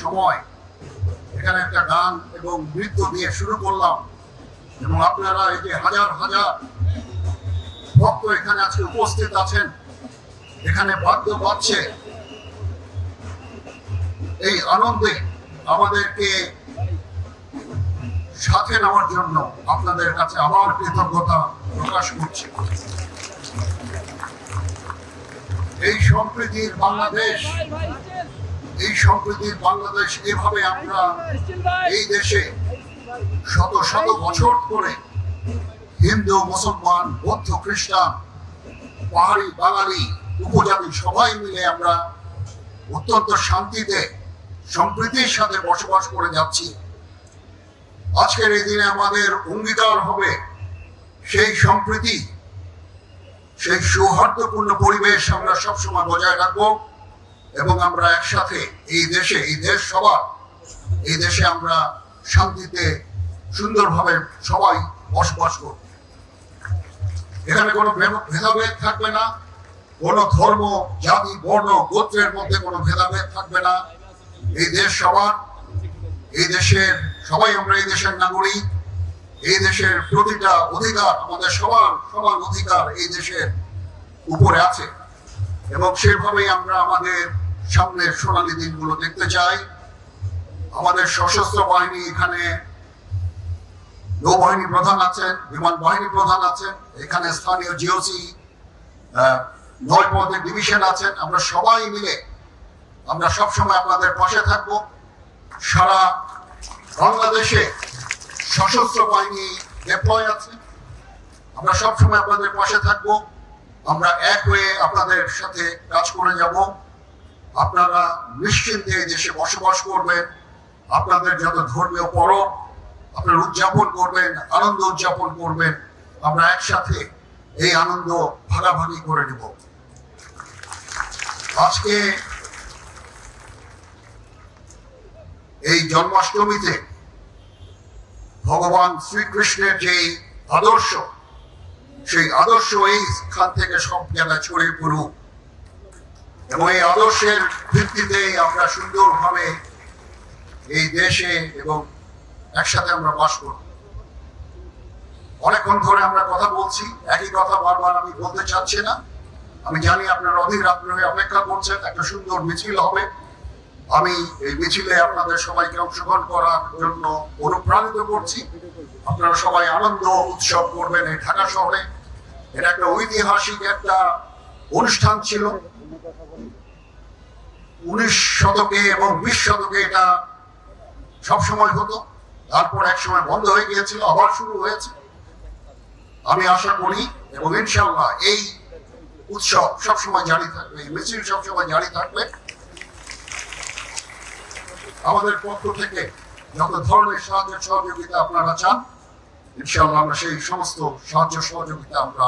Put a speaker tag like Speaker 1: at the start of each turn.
Speaker 1: সময়। এখানে একটা গান এবং নৃত্য দিয়ে শুরু করলাম। এবং আপনারা এই যে হাজার হাজার ভক্ত এখানে আজকে উপস্থিত আছেন, এখানে বাদ্য বাজছে। এই আনন্দে আমাদেরকে সাথে নেওয়ার জন্য আপনাদের কাছে আবার কৃতজ্ঞতা প্রকাশ করছি। এই সম্প্রীতির বাংলাদেশ এই সম্প্রীতির বাংলাদেশ এভাবে আমরা এই দেশে শত শত বছর ধরে হিন্দু, মুসলমান, বৌদ্ধ, খ্রিস্টান, পাহাড়ি, বাঙালি, উপজাতি সবাই মিলে আমরা অত্যন্ত শান্তিতে সম্প্রীতির সাথে বসবাস করে যাচ্ছি। আজকের এই দিনে আমাদের অঙ্গীকার হবে সেই সম্প্রীতি, সেই সৌহার্দ্যপূর্ণ পরিবেশ আমরা সবসময় বজায় রাখব। এবং আমরা একসাথে এই দেশে, এই দেশ সবার, এই দেশে আমরা শান্তিতে, সুন্দরভাবে সবাই বসবাস করব এখানে কোনো ভেদ- ভেদাভেদ থাকবে না। কোনো ধর্ম, জাতি, বর্ণ, গোত্রের মধ্যে কোনো ভেদাভেদ থাকবে না। এই দেশ সবার, এই দেশের, সবাই আমরা এই দেশের নাগরিক। এই দেশের প্রতিটা অধিকার আমাদের সবার সমান অধিকার এই দেশের উপরে আছে। এবং সেভাবেই আমরা আমাদের সামনের সোনালী দিনগুলো দেখতে চাই। আমাদের সশস্ত্র বাহিনী এখানে নৌবাহিনী প্রধান আছেন, বিমান বাহিনী প্রধান আছেন, এখানে স্থানীয় জিওসি নয় ডিভিশন আছেন। আমরা সবাই মিলে আমরা সবসময় আপনাদের পাশে থাকব। সারা বাংলাদেশে সশস্ত্র বাহিনী ডেপ্লয় আছে। আমরা সবসময় আপনাদের পাশে থাকব। আমরা এক হয়ে আপনাদের সাথে কাজ করে যাব। আপনারা নিশ্চিন্তে এই দেশে বসবাস করবেন। আপনাদের যত ধর্মীয় পরব, আপনারা উদযাপন করবেন, আনন্দ উদযাপন করবেন। আমরা একসাথে এই আনন্দ ভাগাভাগি করে নেব। আজকে এই জন্মাষ্টমীতে ভগবান শ্রীকৃষ্ণের যে আদর্শ, সেই আদর্শ এইখান থেকে সব জায়গায় ছড়িয়ে পড়ুক। এবং এই আদর্শের ভিত্তিতে আমরা সুন্দরভাবে এই দেশে এবং একসাথে আমরা বাস করব। অনেকক্ষণ ধরে আমরা কথা বলছি, একই কথা বারবার আমি বলতে চাচ্ছি না। আমি জানি আপনারা অধীর আগ্রহে অপেক্ষা করছেন, একটা সুন্দর মিছিল হবে। আমি এই মিছিলে আপনাদের সবাইকে অংশগ্রহণ করার জন্য অনুপ্রাণিত করছি। আপনারা সবাই আনন্দ উৎসব করবেন এই ঢাকা শহরে। এটা একটা ঐতিহাসিক একটা অনুষ্ঠান ছিল। উনিশ শতকে এবং বিশ শতকে এটা সবসময় হতো, তারপর এক সময় বন্ধ হয়ে গিয়েছিল, আবার শুরু হয়েছে। আমি আশা করি এবং ইনশাল্লাহ এই উৎসব সবসময় জারি থাকবে, এই মিছিল সবসময় জারি থাকবে। আমাদের পক্ষ থেকে যত ধরনের সাহায্য সহযোগিতা আপনারা চান, ইনশাআল্লাহ আমরা সেই সমস্ত সাহায্য সহযোগিতা আমরা